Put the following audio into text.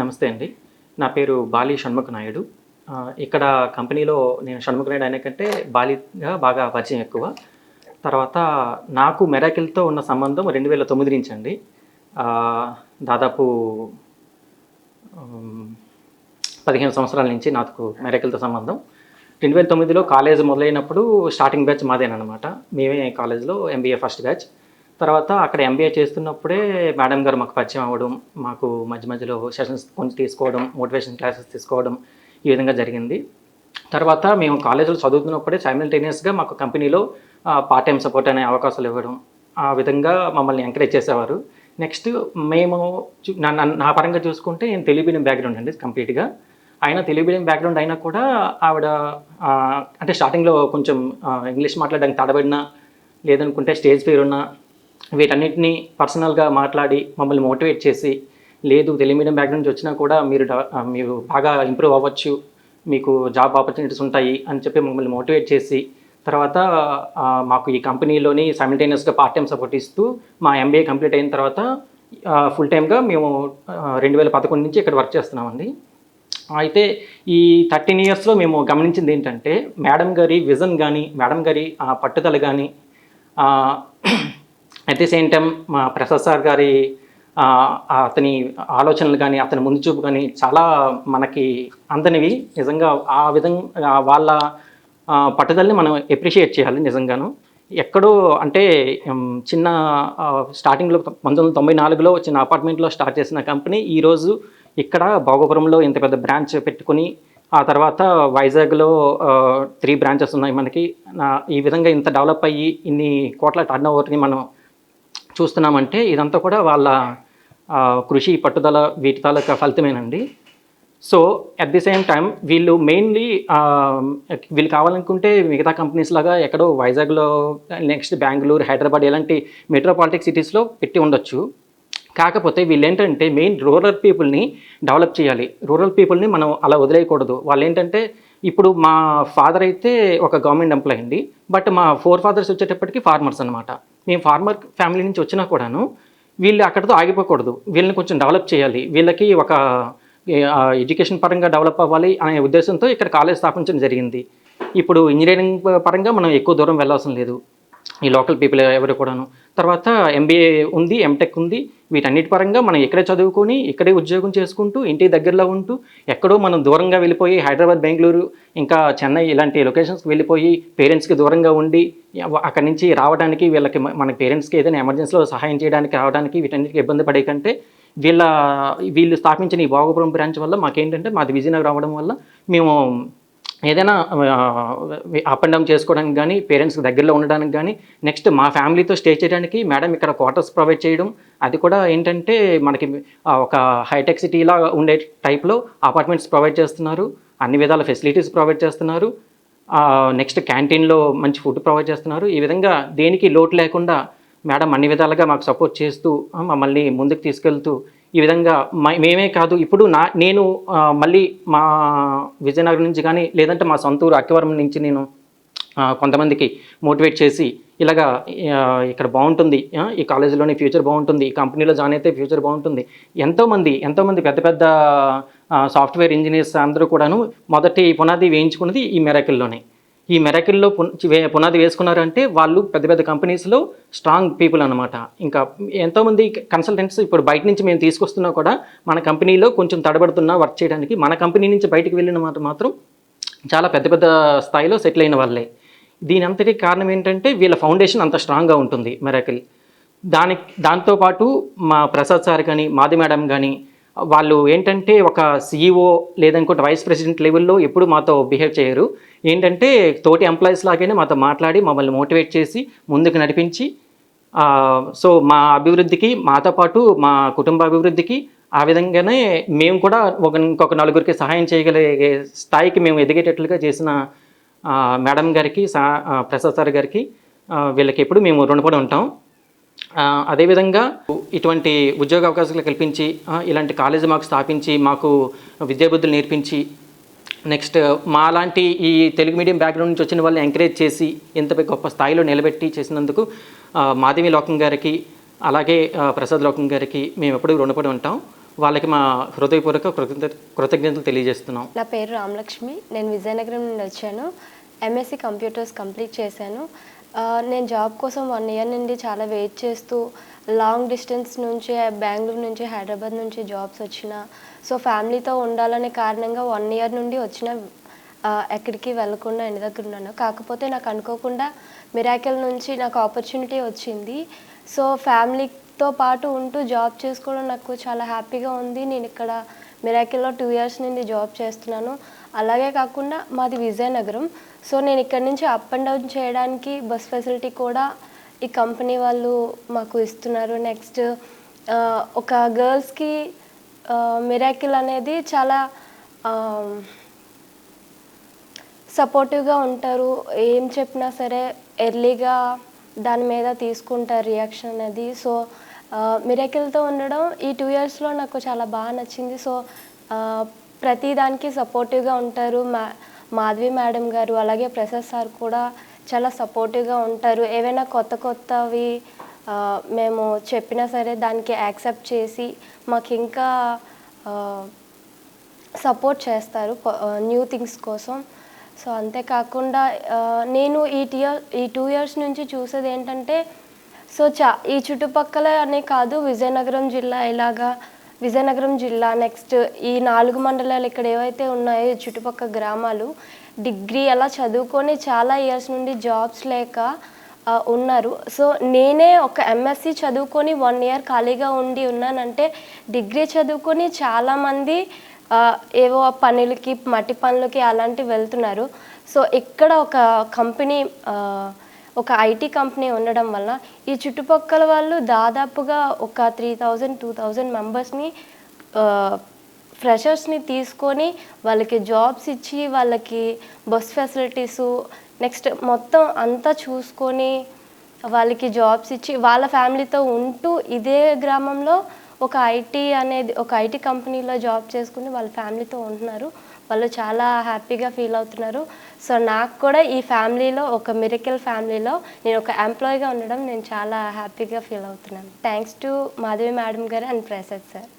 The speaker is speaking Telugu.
నమస్తే అండి. నా పేరు బాలి షణ్ముఖ నాయుడు. ఇక్కడ కంపెనీలో నేను షణ్ముఖ నాయుడు అనే కంటే బాలిగా బాగా పరిచయం ఎక్కువ. తర్వాత నాకు మెరాకిల్తో ఉన్న సంబంధం రెండు వేల తొమ్మిది నుంచి అండి. దాదాపు పదిహేను సంవత్సరాల నుంచి నాకు మెరాకిల్తో సంబంధం. రెండు వేల తొమ్మిదిలో కాలేజ్ మొదలైనప్పుడు స్టార్టింగ్ బ్యాచ్ మాదేనమాట మేమే కాలేజ్లో ఎంబీఏ ఫస్ట్ బ్యాచ్. తర్వాత అక్కడ ఎంబీఏ చేస్తున్నప్పుడే మేడం గారు మాకు పరిచయం అవ్వడం మాకు మధ్య మధ్యలో సెషన్స్ కొంచెం తీసుకోవడం మోటివేషన్ క్లాసెస్ తీసుకోవడం ఈ విధంగా జరిగింది. తర్వాత మేము కాలేజీలో చదువుతున్నప్పుడే సైమిల్టేనియస్గా మాకు కంపెనీలో పార్ట్ టైం సపోర్ట్ అనే అవకాశాలు ఇవ్వడం ఆ విధంగా మమ్మల్ని ఎంకరేజ్ చేసేవారు. నెక్స్ట్ మేము నా పరంగా చూసుకుంటే నేను తెలుగు మీడియం బ్యాక్గ్రౌండ్ అండి కంప్లీట్గా ఆయన తెలుగు మీడియం బ్యాక్గ్రౌండ్ అయినా కూడా ఆవిడ అంటే స్టార్టింగ్లో కొంచెం ఇంగ్లీష్ మాట్లాడడానికి తడబడినా లేదనుకుంటే స్టేజ్ పేరున్నా వీటన్నిటిని పర్సనల్గా మాట్లాడి మమ్మల్ని మోటివేట్ చేసి లేదు తెలుగు మీడియం బ్యాక్గ్రౌండ్ నుంచి వచ్చినా కూడా మీరు మీరు బాగా ఇంప్రూవ్ అవ్వచ్చు మీకు జాబ్ ఆపర్చునిటీస్ ఉంటాయి అని చెప్పి మమ్మల్ని మోటివేట్ చేసి తర్వాత మాకు ఈ కంపెనీలోని సైమిల్టేనియస్గా పార్ట్ టైం సపోర్ట్ ఇస్తూ మా ఎంబీఏ కంప్లీట్ అయిన తర్వాత ఫుల్ టైమ్గా మేము రెండు వేల పదకొండు నుంచి ఇక్కడ వర్క్ చేస్తున్నామండి. అయితే ఈ థర్టీన్ ఇయర్స్లో మేము గమనించింది ఏంటంటే మేడం గారి విజన్ కానీ మేడం గారి ఆ పట్టుదల కానీ అట్ ది సేమ్ టైం మా ప్రసాద్ సార్ గారి అతని ఆలోచనలు కానీ అతని ముందు చూపు కానీ చాలా మనకి అందనివి. నిజంగా ఆ విధంగా వాళ్ళ పట్టుదలని మనం ఎప్రిషియేట్ చేయాలి నిజంగాను. ఎక్కడో అంటే చిన్న స్టార్టింగ్లో పంతొమ్మిది వందల తొంభై నాలుగులో చిన్న అపార్ట్మెంట్లో స్టార్ట్ చేసిన కంపెనీ ఈరోజు ఇక్కడ భోగపురంలో ఇంత పెద్ద బ్రాంచ్ పెట్టుకుని ఆ తర్వాత వైజాగ్లో త్రీ బ్రాంచెస్ ఉన్నాయి మనకి. ఈ విధంగా ఇంత డెవలప్ అయ్యి ఇన్ని కోట్ల టర్న్ ఓవర్ని మనం చూస్తున్నామంటే ఇదంతా కూడా వాళ్ళ కృషి పట్టుదల వీటి తాలూకా ఫలితమేనండి. So at the same time వీళ్ళు మెయిన్లీ వీళ్ళు కావాలనుకుంటే మిగతా కంపెనీస్ లాగా ఎక్కడో వైజాగ్లో నెక్స్ట్ బెంగళూరు హైదరాబాద్ ఇలాంటి మెట్రోపాలిటిక్ సిటీస్లో పెట్టి ఉండొచ్చు. కాకపోతే వీళ్ళు ఏంటంటే మెయిన్ రూరల్ పీపుల్ని డెవలప్ చేయాలి. రూరల్ పీపుల్ని మనం అలా వదిలేయకూడదు. వాళ్ళు ఏంటంటే ఇప్పుడు మా ఫాదర్ అయితే ఒక గవర్నమెంట్ ఎంప్లాయ్ అండి. బట్ మా ఫోర్ ఫాదర్స్ వచ్చేటప్పటికి ఫార్మర్స్ అనమాట మేము ఫార్మర్ ఫ్యామిలీ నుంచి వచ్చినా కూడాను వీళ్ళు అక్కడితో ఆగిపోకూడదు. వీళ్ళని కొంచెం డెవలప్ చేయాలి. వీళ్ళకి ఒక ఎడ్యుకేషన్ పరంగా డెవలప్ అవ్వాలి అనే ఉద్దేశంతో ఇక్కడ కాలేజ్ స్థాపించడం జరిగింది. ఇప్పుడు ఇంజనీరింగ్ పరంగా మనం ఎక్కువ దూరం వెళ్ళాల్సిన లేదు. ఈ లోకల్ పీపుల్ ఎవరు కూడాను. తర్వాత ఎంబీఏ ఉంది ఎంటెక్ ఉంది. వీటన్నిటి పరంగా మనం ఇక్కడే చదువుకొని ఇక్కడే ఉద్యోగం చేసుకుంటూ ఇంటి దగ్గరలో ఉంటూ ఎక్కడో మనం దూరంగా వెళ్ళిపోయి హైదరాబాద్ బెంగళూరు ఇంకా చెన్నై ఇలాంటి లొకేషన్స్కి వెళ్ళిపోయి పేరెంట్స్కి దూరంగా ఉండి అక్కడి నుంచి రావడానికి వీళ్ళకి మన పేరెంట్స్కి ఏదైనా ఎమర్జెన్సీలో సహాయం చేయడానికి రావడానికి వీటన్నిటికి ఇబ్బంది పడే కంటే వీళ్ళ వీళ్ళు స్థాపించిన ఈ భోగపురం బ్రాంచ్ వల్ల మాకేంటంటే మాది విజయనగరం రావడం వల్ల మేము ఏదైనా అప్ అండ్ డౌన్ చేసుకోవడానికి కానీ పేరెంట్స్కి దగ్గరలో ఉండడానికి కానీ నెక్స్ట్ మా ఫ్యామిలీతో స్టే చేయడానికి మేడం ఇక్కడ క్వార్టర్స్ ప్రొవైడ్ చేయడం అది కూడా ఏంటంటే మనకి ఒక హైటెక్ సిటీలా ఉండే టైప్లో అపార్ట్మెంట్స్ ప్రొవైడ్ చేస్తున్నారు అన్ని విధాల ఫెసిలిటీస్ ప్రొవైడ్ చేస్తున్నారు నెక్స్ట్ క్యాంటీన్లో మంచి ఫుడ్ ప్రొవైడ్ చేస్తున్నారు. ఈ విధంగా దేనికి లోటు లేకుండా మేడం అన్ని విధాలుగా మాకు సపోర్ట్ చేస్తూ మమ్మల్ని ముందుకు తీసుకెళ్తూ ఈ విధంగా మేమే కాదు ఇప్పుడు నా నేను మళ్ళీ మా విజయనగరం నుంచి కానీ లేదంటే మా సొంత ఊరు అక్కవరం నుంచి నేను కొంతమందికి మోటివేట్ చేసి ఇలాగా ఇక్కడ బాగుంటుంది ఈ కాలేజీలోని ఫ్యూచర్ బాగుంటుంది ఈ కంపెనీలో జాయిన్ అయితే ఫ్యూచర్ బాగుంటుంది. ఎంతోమంది ఎంతోమంది పెద్ద పెద్ద సాఫ్ట్వేర్ ఇంజనీర్స్ అందరూ కూడాను మొదటి పునాది వేయించుకున్నది ఈ మెరాకిల్లోనే. ఈ మెరకిల్లో పునాది వేసుకున్నారంటే వాళ్ళు పెద్ద పెద్ద కంపెనీస్లో స్ట్రాంగ్ పీపుల్ అనమాట ఇంకా ఎంతోమంది కన్సల్టెంట్స్ ఇప్పుడు బయట నుంచి మేము తీసుకొస్తున్నా కూడా మన కంపెనీలో కొంచెం తడబడుతున్నా వర్క్ చేయడానికి మన కంపెనీ నుంచి బయటకు వెళ్ళిన మాట మాత్రం చాలా పెద్ద పెద్ద స్థాయిలో సెటిల్ అయిన వాళ్ళే. దీని అంతటికి కారణం ఏంటంటే వీళ్ళ ఫౌండేషన్ అంత స్ట్రాంగ్గా ఉంటుంది మెరాకిల్. దానికి దాంతోపాటు మా ప్రసాద్ సార్ కానీ మాది మేడం కానీ వాళ్ళు ఏంటంటే ఒక సీఈఓ లేదనుకుంటే వైస్ ప్రెసిడెంట్ లెవెల్లో ఎప్పుడు మాతో బిహేవ్ చేయరు. ఏంటంటే తోటి ఎంప్లాయీస్ లాగానే మాతో మాట్లాడి మమ్మల్ని మోటివేట్ చేసి ముందుకు నడిపించి సో మా అభివృద్ధికి మాతో పాటు మా కుటుంబ అభివృద్ధికి ఆ విధంగానే మేము కూడా ఒక ఇంకొక నలుగురికి సహాయం చేయగలిగే స్థాయికి మేము ఎదిగేటట్లుగా చేసిన మేడం గారికి సా ప్రసాద్ సార్ గారికి వీళ్ళకి ఎప్పుడు మేము రుణపడి ఉంటాం. అదేవిధంగా ఇటువంటి ఉద్యోగ అవకాశాలు కల్పించి ఇలాంటి కాలేజీ మాకు స్థాపించి మాకు విద్యాబుద్ధులు నేర్పించి నెక్స్ట్ మా లాంటి ఈ తెలుగు మీడియం బ్యాక్గ్రౌండ్ నుంచి వచ్చిన వాళ్ళని ఎంకరేజ్ చేసి ఇంత గొప్ప స్థాయిలో నిలబెట్టి చేసినందుకు మాధవి లోకం గారికి అలాగే ప్రసాద్ లోకం గారికి మేము ఎప్పుడూ రుణపడి ఉంటాం. వాళ్ళకి మా హృదయపూర్వక కృతజ్ఞత కృతజ్ఞతలు తెలియజేస్తున్నాం. నా పేరు రామలక్ష్మి. నేను విజయనగరం నుండి వచ్చాను. ఎంఎస్సి కంప్యూటర్స్ కంప్లీట్ చేశాను. నేను జాబ్ కోసం వన్ ఇయర్ నుండి చాలా వెయిట్ చేస్తూ లాంగ్ డిస్టెన్స్ నుంచి బెంగళూరు నుంచి హైదరాబాద్ నుంచి జాబ్స్ వచ్చిన సో ఫ్యామిలీతో ఉండాలనే కారణంగా వన్ ఇయర్ నుండి వచ్చిన ఎక్కడికి వెళ్ళకుండా ఇంటి దగ్గర ఉన్నాను. కాకపోతే నాకు అనుకోకుండా మిరాకిల్ నుంచి నాకు ఆపర్చునిటీ వచ్చింది. సో ఫ్యామిలీతో పాటు ఉంటూ జాబ్ చేసుకోవడం నాకు చాలా హ్యాపీగా ఉంది. నేను ఇక్కడ మిరాకిల్లో టూ ఇయర్స్ నుండి జాబ్ చేస్తున్నాను. అలాగే కాకుండా మాది విజయనగరం. సో నేను ఇక్కడ నుంచి అప్ అండ్ డౌన్ చేయడానికి బస్ ఫెసిలిటీ కూడా ఈ కంపెనీ వాళ్ళు మాకు ఇస్తున్నారు. నెక్స్ట్ ఒక గర్ల్స్కి మిరాకిల్ అనేది చాలా సపోర్టివ్గా ఉంటారు. ఏం చెప్పినా సరే ఎర్లీగా దాని మీద తీసుకుంటారు రియాక్షన్ అనేది. సో మిరకిల్తో ఉండడం ఈ టూ ఇయర్స్లో నాకు చాలా బాగా నచ్చింది. సో ప్రతిదానికి ప్రతి దానికి సపోర్టివ్గా ఉంటారు. మా మాధవి మేడం గారు అలాగే ప్రసాద్ సార్ కూడా చాలా సపోర్టివ్గా ఉంటారు. ఏవైనా కొత్త కొత్తవి మేము చెప్పినా సరే దానికి యాక్సెప్ట్ చేసి మాకు ఇంకా సపోర్ట్ చేస్తారు న్యూ థింగ్స్ కోసం. సో అంతేకాకుండా నేను ఈ టియర్ ఈ టూ ఇయర్స్ నుంచి చూసేది ఏంటంటే సో చా ఈ చుట్టుపక్కల అనే కాదు విజయనగరం జిల్లా ఇలాగా విజయనగరం జిల్లా నెక్స్ట్ ఈ నాలుగు మండలాలు ఇక్కడ ఏవైతే ఉన్నాయో చుట్టుపక్క చుట్టుపక్కల గ్రామాలు డిగ్రీ అలా చదువుకొని చాలా ఇయర్స్ నుండి జాబ్స్ లేక ఉన్నారు. సో నేనే ఒక ఎంఎస్సి చదువుకొని వన్ ఇయర్ ఖాళీగా ఉండి ఉన్నానంటే డిగ్రీ చదువుకొని చాలామంది ఆ, ఏవో పనులకి మట్టి పనులకి అలాంటివి వెళ్తున్నారు. సో ఇక్కడ ఒక కంపెనీ ఒక ఐటీ కంపెనీ ఉండడం వల్ల ఈ చుట్టుపక్కల వాళ్ళు దాదాపుగా ఒక త్రీ థౌజండ్ టూ థౌజండ్ మెంబర్స్ని ఫ్రెషర్స్ని తీసుకొని వాళ్ళకి జాబ్స్ ఇచ్చి వాళ్ళకి బస్ ఫెసిలిటీసు నెక్స్ట్ మొత్తం అంతా చూసుకొని వాళ్ళకి జాబ్స్ ఇచ్చి వాళ్ళ ఫ్యామిలీతో ఉంటూ ఇదే గ్రామంలో ఒక ఐటీ అనేది ఒక ఐటీ కంపెనీలో జాబ్ చేసుకుని వాళ్ళ ఫ్యామిలీతో ఉంటున్నారు. వాళ్ళు చాలా హ్యాపీగా ఫీల్ అవుతున్నారు. సో నాకు కూడా ఈ ఫ్యామిలీలో ఒక మిరికల్ ఫ్యామిలీలో నేను ఒక ఎంప్లాయీగా ఉండడం నేను చాలా హ్యాపీగా ఫీల్ అవుతున్నాను. థ్యాంక్స్ టు మాధవి మేడం గారు అండ్ ప్రసాద్ సార్.